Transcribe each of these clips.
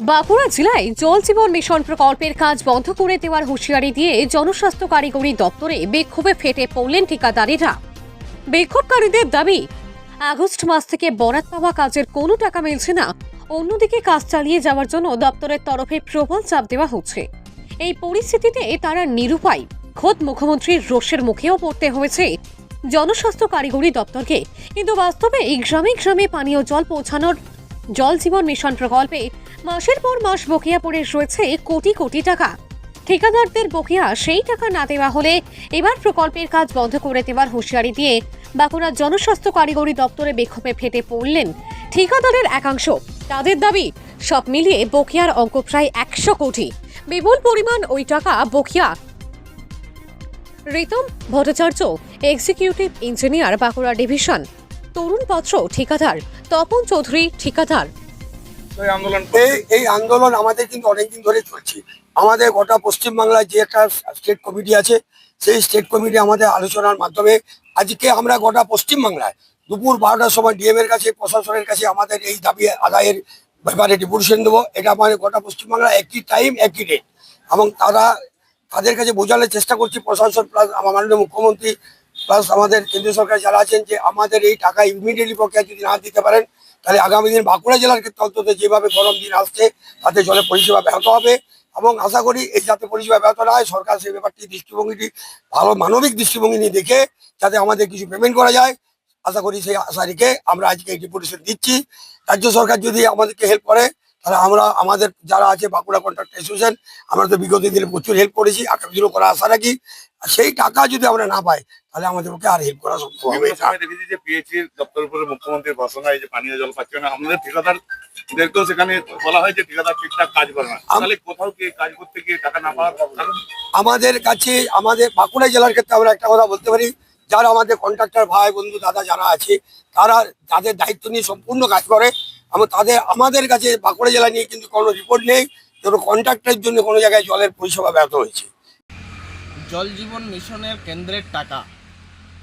বাঁকুড়া জেলায় জল জীবন মিশন প্রকল্পের কাজ বন্ধ করে দেওয়ার হুঁশিয়ারি দিয়ে জনস্বাস্থ্য কারিগরি দপ্তরে বিক্ষোভে ফেটে পড়লেন ঠিকাদারিরা। বিক্ষোভকারীদের দাবি, আগস্ট মাস থেকে বরাত পাওয়া কাজের কোনো টাকা মিলছে না। অন্যদিকে কাজ চালিয়ে যাওয়ার জন্য দপ্তরের তরফে প্রবল চাপ দেওয়া হচ্ছে। এই পরিস্থিতিতে তারা নিরুপায়। খোদ মুখ্যমন্ত্রীর রোষের মুখেও পড়তে হয়েছে জনস্বাস্থ্য কারিগরি দপ্তরকে। কিন্তু বাস্তবে এই গ্রামে গ্রামে পানীয় জল পৌঁছানোর জল জীবন মিশন প্রকল্পে মাসের পর মাস বকেয়া পড়ে রয়েছে কোটি কোটি টাকা। ঠিকাদারদের বকেয়া সেই টাকা না দেওয়া হলে এবার প্রকল্পের কাজ বন্ধ করে দেওয়ার হুঁশিয়ারি দিয়ে বাঁকুড়ার জনস্বাস্থ্য কারিগরি দপ্তরে বিক্ষোভে ফেটে পড়লেন ঠিকাদারের একাংশ। তাদের দাবি, সব মিলিয়ে বকেয়ার অঙ্ক প্রায় একশো কোটি। বিপুল পরিমাণ ওই টাকা বকেয়া। Ritam Bhattacharya, executive engineer, Bankura division. Tarun Patra, ঠিকাদার। তপন চৌধুরী, ঠিকাদার। আন্দোলন এই এই আন্দোলন আমাদের কিন্তু অনেকদিন ধরে চলছে। আমাদের গোটা পশ্চিমবাংলায় যে একটা স্টেট কমিটি আছে, সেই স্টেট কমিটি আমাদের আলোচনার মাধ্যমে আজকে আমরা গোটা পশ্চিমবাংলায় দুপুর বারোটার সময় ডিএম এর কাছে, প্রশাসনের কাছে আমাদের এই দাবি আদায়ের ব্যাপারে ডেপুটেশন দেবো। এটা মানে গোটা পশ্চিমবাংলা একই টাইম একই ডেট এবং তারা তাদের কাছে বোঝানোর চেষ্টা করছি, প্রশাসন প্লাস আমার মাননীয় মুখ্যমন্ত্রী প্লাস আমাদের কেন্দ্রীয় সরকার যারা আছেন যে আমাদের এই টাকা ইমিডিয়েটলি প্রক্রিয়া যদি না দিতে পারেন তাহলে আগামী দিন বাঁকুড়া জেলার ক্ষেত্রে অন্তত যেভাবে গরম দিন আসছে, তাতে জলের পরিষেবা ব্যাহত হবে এবং আশা করি এই যাতে পরিষেবা ব্যাহত না হয়, সরকার সেই ব্যাপারটি দৃষ্টিভঙ্গিটি ভালো মানবিক দৃষ্টিভঙ্গি নিয়ে দেখে যাতে আমাদের কিছু পেমেন্ট করা যায়। আশা করি সেই আশা রেখে আমরা আজকে এই ডেপুটেশন দিচ্ছি। রাজ্য সরকার যদি আমাদেরকে হেল্প করে তাহলে আমরা আমাদের যারা আছে বাঁকুড়া কন্ট্রাক্ট অ্যাসোসিয়েশন আমরা তো বিগত দিনে প্রচুর হেল্প করেছি আগামী দিনও করার আশা রাখি। সেই টাকা যদি আমরা না পাই তাহলে আমাদের পক্ষে আর হেল্প করা সম্ভব হবে দেখেছি যে পিএইচি উপরে মুখ্যমন্ত্রীর ঘোষণা এই যে পানীয় জল পাচ্ছে না আমাদের ঠিকাদারদেরকেও সেখানে বলা হয় যে ঠিকাদার ঠিকঠাক কাজ করে না। আম- তাহলে কোথাও কি কাজ করতে গিয়ে টাকা না পাওয়ার আমাদের কাছে আমাদের বাঁকুড়া জেলার ক্ষেত্রে আমরা একটা কথা বলতে পারি যারা আমাদের কন্ট্রাক্টর ভাই বন্ধু দাদা যারা আছে তারা তাদের দায়িত্ব নিয়ে সম্পূর্ণ কাজ করে। এবং তাদের, আমাদের কাছে বাঁকুড়া জেলা নিয়ে কিন্তু কোনো রিপোর্ট নেই। কোনো কন্ট্রাক্টের জন্য কোনো জায়গায় জলের পরিষেবা ব্যাহত হয়েছে। জল জীবন মিশনের কেন্দ্রের টাকা।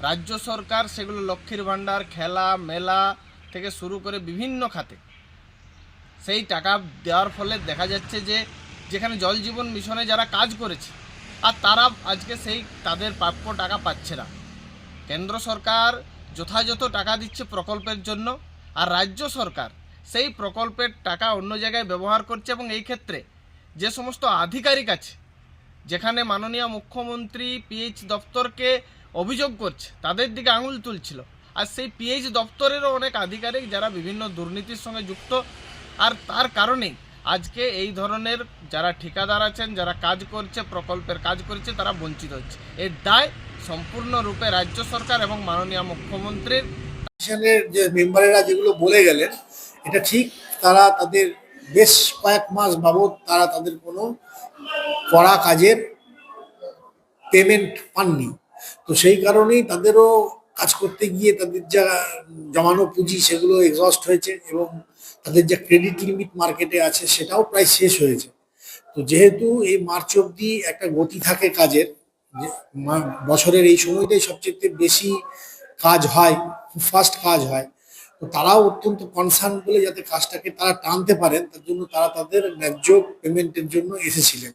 রাজ্য সরকার সেগুলো লক্ষ্মীর ভাণ্ডার, খেলা, মেলা থেকে শুরু করে বিভিন্ন খাতে। সেই টাকা দেওয়ার ফলে দেখা যাচ্ছে যে, যেখানে জল জীবন মিশনে যারা কাজ করেছে, আর তারা আজকে সেই তাদের প্রাপ্য টাকা পাচ্ছে না। কেন্দ্র সরকার যথাযথ টাকা দিচ্ছে প্রকল্পের জন্য, আর রাজ্য সরকার সেই প্রকল্পের টাকা অন্য জায়গায় ব্যবহার করছে এবং এই ক্ষেত্রে যে সমস্ত আধিকারিক আছে, যেখানে মাননীয় মুখ্যমন্ত্রী, পিএইচ দপ্তরকে অভিযোগ করছে, তাদের দিকে আঙুল তুলছিল। আর সেই পিএইচ দপ্তরেরও অনেক আধিকারিক যারা বিভিন্ন দুর্নীতির সঙ্গে যুক্ত, আর তার কারণেই আজকে এই ধরনের যারা ঠিকাদার আছেন, যারা কাজ করছে, প্রকল্পের কাজ করছে, তারা বঞ্চিত হচ্ছে। এর দায় সম্পূর্ণরূপে রাজ্য সরকার এবং মাননীয় মুখ্যমন্ত্রীর। যে মেম্বারেরা যেগুলো বলে গেলেন এটা ঠিক, তারা তাদের বেশ কয়েক মাস বাবদ তারা তাদের কোনো করা কাজের পেমেন্ট পাননি। তো সেই কারণেই তাদেরও কাজ করতে গিয়ে তাদের যা জমানো পুঁজি সেগুলো এক্সস্ট হয়েছে এবং তাদের যা ক্রেডিট লিমিট মার্কেটে আছে সেটাও প্রায় শেষ হয়েছে। তো যেহেতু এই মার্চ অব্দি একটা গতি থাকে কাজের বছরের এই সময়টাই সবচেয়ে বেশি কাজ হয় ফাস্ট কাজ হয় তারাও অত্যন্ত কনসার্ন বলে যাতে কাজটাকে তারা টানতে পারেন, তার জন্য তারা তাদের ন্যায্য পেমেন্টের জন্য এসেছিলেন।